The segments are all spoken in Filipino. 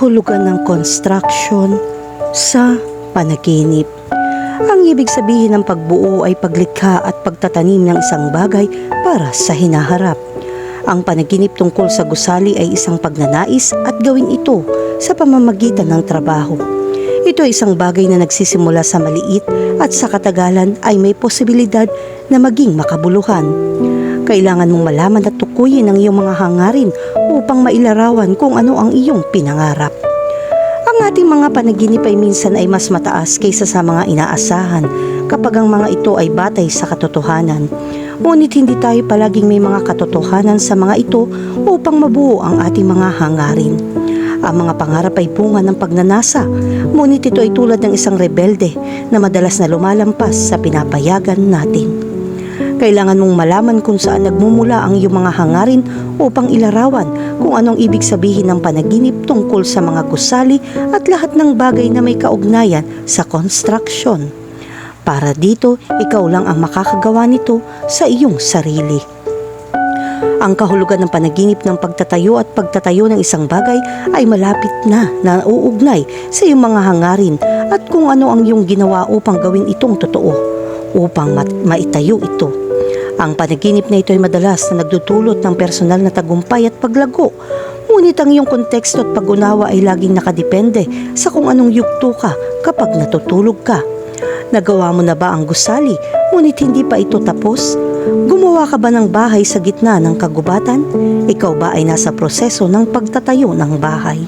kahulugan ng construction sa panaginip. Ang ibig sabihin ng pagbuo ay paglikha at pagtatanim ng isang bagay para sa hinaharap. Ang panaginip tungkol sa gusali ay isang pagnanais at gawin ito sa pamamagitan ng trabaho. Ito ay isang bagay na nagsisimula sa maliit at sa katagalan ay may posibilidad na maging makabuluhan. Kailangan mong malaman at tukuyin ang iyong mga hangarin upang mailarawan kung ano ang iyong pinangarap. Ang ating mga panaginip ay minsan ay mas mataas kaysa sa mga inaasahan kapag ang mga ito ay batay sa katotohanan. Ngunit hindi tayo palaging may mga katotohanan sa mga ito upang mabuo ang ating mga hangarin. Ang mga pangarap ay bunga ng pagnanasa, ngunit ito ay tulad ng isang rebelde na madalas na lumalampas sa pinapayagan natin. Kailangan mong malaman kung saan nagmumula ang iyong mga hangarin upang ilarawan kung anong ibig sabihin ng panaginip tungkol sa mga gusali at lahat ng bagay na may kaugnayan sa construction. Para dito, ikaw lang ang makakagawa nito sa iyong sarili. Ang kahulugan ng panaginip ng pagtatayo at pagtatayo ng isang bagay ay malapit na na uugnay sa iyong mga hangarin at kung ano ang iyong ginawa upang gawin itong totoo, upang maitayo ito. Ang panaginip na ito ay madalas na nagdudulot ng personal na tagumpay at paglago. Ngunit ang iyong konteksto at pag-unawa ay laging nakadepende sa kung anong yugto ka kapag natutulog ka. Nagawa mo na ba ang gusali ngunit hindi pa ito tapos? Gumawa ka ba ng bahay sa gitna ng kagubatan? Ikaw ba ay nasa proseso ng pagtatayo ng bahay?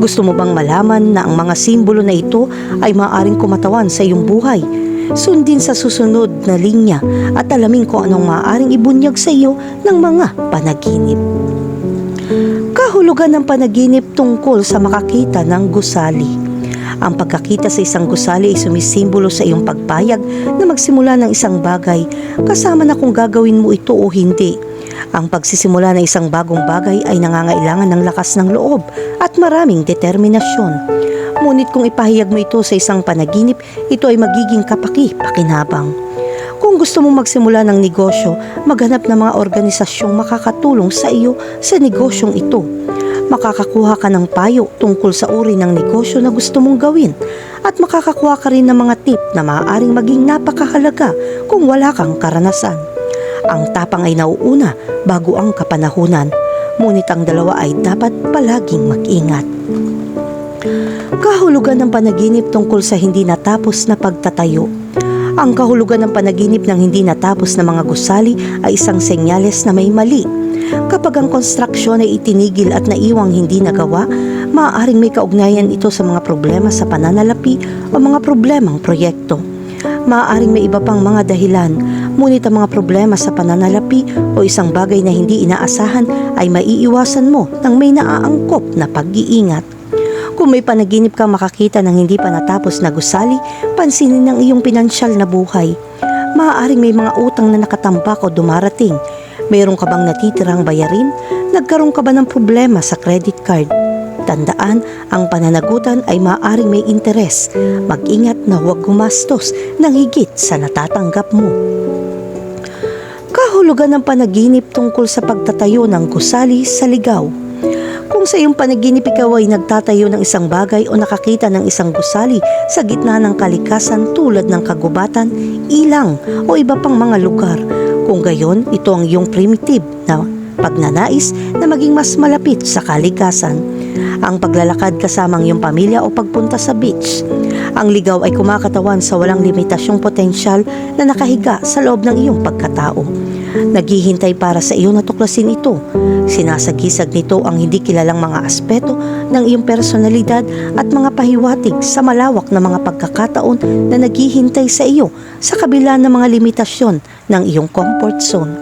Gusto mo bang malaman na ang mga simbolo na ito ay maaaring kumatawan sa iyong buhay? Sundin sa susunod na linya at alamin kung anong maaaring ibunyag sa iyo ng mga panaginip. Kahulugan ng panaginip tungkol sa makakita ng gusali. Ang pagkakita sa isang gusali ay sumisimbolo sa iyong pagpayag na magsimula ng isang bagay kasama na kung gagawin mo ito o hindi. Ang pagsisimula ng isang bagong bagay ay nangangailangan ng lakas ng loob at maraming determinasyon. Ngunit kung ipahayag mo ito sa isang panaginip, ito ay magiging kapaki-pakinabang. Kung gusto mong magsimula ng negosyo, maghanap ng mga organisasyong makakatulong sa iyo sa negosyong ito. Makakakuha ka ng payo tungkol sa uri ng negosyo na gusto mong gawin at makakakuha ka rin ng mga tip na maaaring maging napakahalaga kung wala kang karanasan. Ang tapang ay nauuna bago ang kapanahunan, ngunit ang dalawa ay dapat palaging mag-ingat. Kahulugan ng panaginip tungkol sa hindi natapos na pagtatayo. Ang kahulugan ng panaginip ng hindi natapos na mga gusali ay isang senyales na may mali. Kapag ang konstruksyon ay itinigil at naiwang hindi nagawa, maaaring may kaugnayan ito sa mga problema sa pananalapi o mga problemang proyekto. Maaaring may iba pang mga dahilan, ngunit ang mga problema sa pananalapi o isang bagay na hindi inaasahan ay maiiwasan mo ng may naaangkop na pag-iingat. Kung may panaginip kang makakita ng hindi pa natapos na gusali, pansinin ang iyong pinansyal na buhay. Maaaring may mga utang na nakatambak o dumarating. Mayroon ka bang natitirang bayarin? Nagkaroon ka ba ng problema sa credit card? Tandaan, ang pananagutan ay maaaring may interes. Mag-ingat na huwag gumastos ng higit sa natatanggap mo. Kahulugan ng panaginip tungkol sa pagtatayo ng gusali sa ligaw. Kung sa iyong panaginip ikaw ay nagtatayo ng isang bagay o nakakita ng isang gusali sa gitna ng kalikasan tulad ng kagubatan, ilang o iba pang mga lugar, kung gayon ito ang iyong primitive na pagnanais na maging mas malapit sa kalikasan. Ang paglalakad kasama ang iyong pamilya o pagpunta sa beach. Ang ligaw ay kumakatawan sa walang limitasyong potensyal na nakahiga sa loob ng iyong pagkatao. Naghihintay para sa iyo na tuklasin ito. Sinasagisag nito ang hindi kilalang mga aspeto ng iyong personalidad at mga pahiwatig sa malawak na mga pagkakataon na naghihintay sa iyo sa kabila ng mga limitasyon ng iyong comfort zone.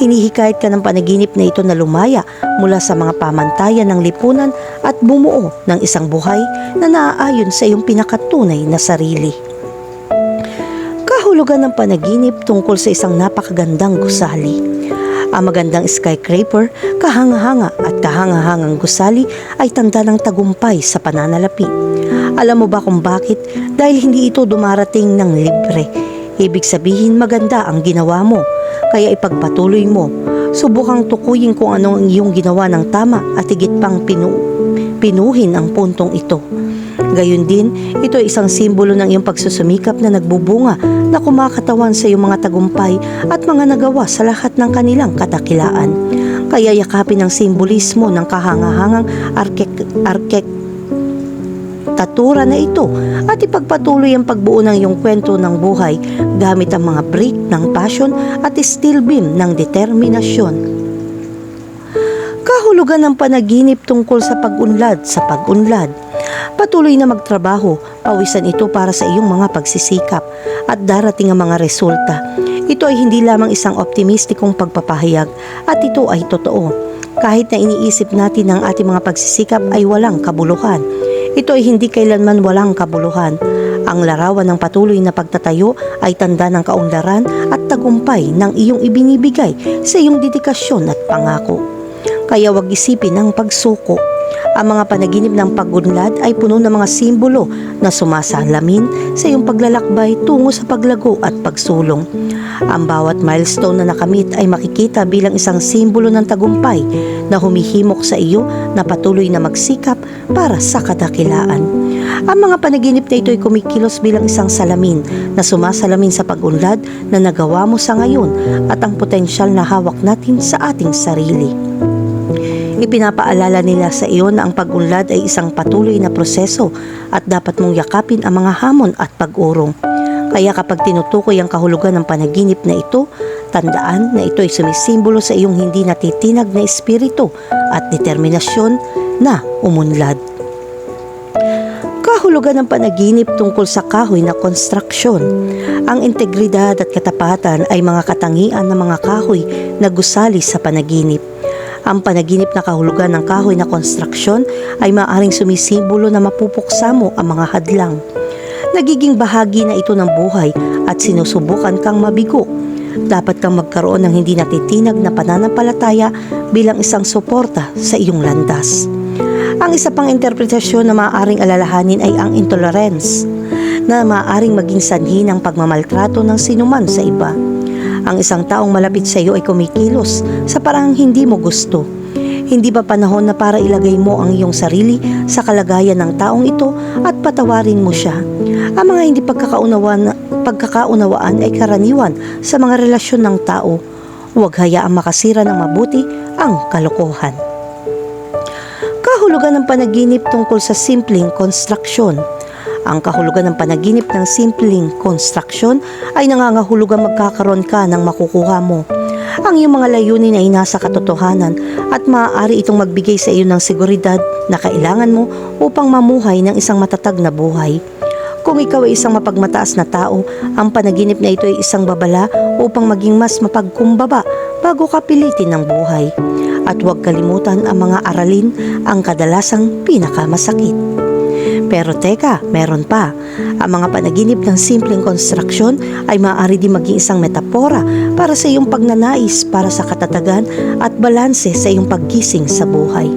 Hinihikayat ka ng panaginip na ito na lumaya mula sa mga pamantayan ng lipunan at bumuo ng isang buhay na naaayon sa iyong pinakatunay na sarili. Kahulugan ng panaginip tungkol sa isang napakagandang gusali. Ang magandang skyscraper, kahanga-hanga at kahangahangang gusali ay tanda ng tagumpay sa pananalapi. Alam mo ba kung bakit? Dahil hindi ito dumarating ng libre. Ibig sabihin maganda ang ginawa mo, kaya ipagpatuloy mo. Subukang tukuyin kung ano ang iyong ginawa ng tama at higit pang pinu pinuhin ang puntong ito. Gayun din, ito ay isang simbolo ng iyong pagsusumikap na nagbubunga na kumakatawan sa iyong mga tagumpay at mga nagawa sa lahat ng kanilang katakilaan. Kaya yakapin ang simbolismo ng kahangahangang arkek, arkek tatura na ito at ipagpatuloy ang pagbuo ng iyong kwento ng buhay gamit ang mga brick ng passion at steel beam ng determinasyon. Kahulugan ng panaginip tungkol sa pag-unlad sa pag-unlad. Patuloy na magtrabaho, pawisan ito para sa iyong mga pagsisikap at darating ang mga resulta. Ito ay hindi lamang isang optimistikong pagpapahayag at ito ay totoo. Kahit na iniisip natin ang ating mga pagsisikap ay walang kabuluhan. Ito ay hindi kailanman walang kabuluhan. Ang larawan ng patuloy na pagtatayo ay tanda ng kaunlaran at tagumpay ng iyong ibinibigay sa iyong dedikasyon at pangako. Kaya wag isipin ang pagsuko. Ang mga panaginip ng pagunlad ay puno ng mga simbolo na sumasalamin sa iyong paglalakbay tungo sa paglago at pagsulong. Ang bawat milestone na nakamit ay makikita bilang isang simbolo ng tagumpay na humihimok sa iyo na patuloy na magsikap para sa kadakilaan. Ang mga panaginip na ito ay kumikilos bilang isang salamin na sumasalamin sa pag-unlad na nagawa mo sa ngayon at ang potensyal na hawak natin sa ating sarili. Ipinapaalala nila sa iyo na ang pag-unlad ay isang patuloy na proseso at dapat mong yakapin ang mga hamon at pag-urong. Kaya kapag tinutukoy ang kahulugan ng panaginip na ito, tandaan na ito ay sumisimbolo sa iyong hindi natitinag na espiritu at determinasyon na umunlad. Kahulugan ng panaginip tungkol sa kahoy na konstruksyon. Ang integridad at katapatan ay mga katangian ng mga kahoy na gusali sa panaginip. Ang panaginip na kahulugan ng kahoy na konstruksyon ay maaring sumisimbolo na mapupuksa mo ang mga hadlang. Nagiging bahagi na ito ng buhay at sinusubukan kang mabigo. Dapat kang magkaroon ng hindi natitinag na pananampalataya bilang isang suporta sa iyong landas. Ang isa pang interpretasyon na maaaring alalahanin ay ang intolerance na maaaring maging sanhi ng pagmamaltrato ng sinuman sa iba. Ang isang taong malapit sa iyo ay kumikilos sa parang hindi mo gusto. Hindi ba panahon na para ilagay mo ang iyong sarili sa kalagayan ng taong ito at patawarin mo siya? Ang mga hindi pagkakaunawaan, pagkakaunawaan ay karaniwan sa mga relasyon ng tao. Huwag hayaang makasira ng mabuti ang kalokohan. Kahulugan ng panaginip tungkol sa simpleng konstruksyon. Ang kahulugan ng panaginip ng simpleng konstruksyon ay nangangahulugan magkakaroon ka ng makukuha mo. Ang iyong mga layunin ay nasa katotohanan at maaari itong magbigay sa iyo ng seguridad na kailangan mo upang mamuhay ng isang matatag na buhay. Kung ikaw ay isang mapagmataas na tao, ang panaginip na ito ay isang babala upang maging mas mapagkumbaba bago ka pilitin ng buhay. At huwag kalimutan ang mga aralin ang kadalasang pinakamasakit. Pero teka, meron pa. Ang mga panaginip ng simpleng konstruksyon ay maaari din maging isang metapora para sa iyong pagnanais para sa katatagan at balanse sa iyong paggising sa buhay.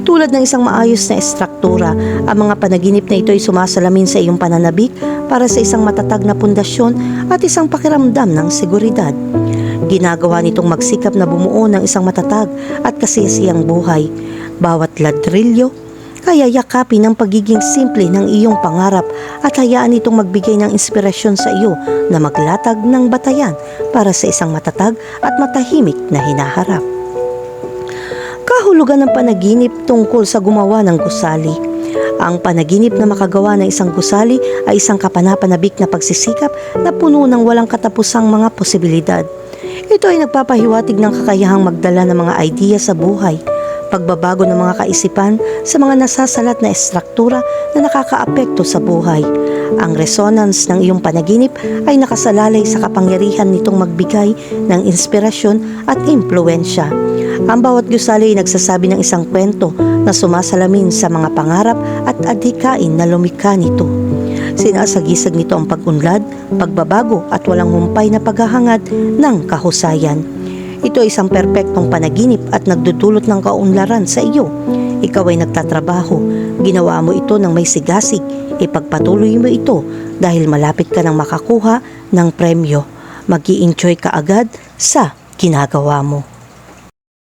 Tulad ng isang maayos na estruktura, ang mga panaginip na ito ay sumasalamin sa iyong pananabik para sa isang matatag na pundasyon at isang pakiramdam ng seguridad. Ginagawa nitong magsikap na bumuo ng isang matatag at kasiyasiyang buhay. Bawat ladrilyo, kaya yakapin ang pagiging simple ng iyong pangarap at hayaan itong magbigay ng inspirasyon sa iyo na maglatag ng batayan para sa isang matatag at matahimik na hinaharap. Kahulugan ng panaginip tungkol sa gumawa ng gusali. Ang panaginip na makagawa ng isang gusali ay isang kapanapanabik na pagsisikap na puno ng walang katapusang mga posibilidad. Ito ay nagpapahiwatig ng kakayahang magdala ng mga idea sa buhay, pagbabago ng mga kaisipan sa mga nasasalat na estruktura na nakakaapekto sa buhay. Ang resonance ng iyong panaginip ay nakasalalay sa kapangyarihan nitong magbigay ng inspirasyon at impluensya. Ang bawat gusali ay nagsasabi ng isang kwento na sumasalamin sa mga pangarap at adhikain na lumikha nito. Sinasagisag nito ang pag-unlad, pagbabago at walang humpay na paghahangad ng kahusayan. Ito ay isang perpektong panaginip at nagdudulot ng kaunlaran sa iyo. Ikaw ay nagtatrabaho. Ginawa mo ito ng may sigasig. Ipagpatuloy mo ito dahil malapit ka ng makakuha ng premyo. mag enjoy ka agad sa ginagawa mo.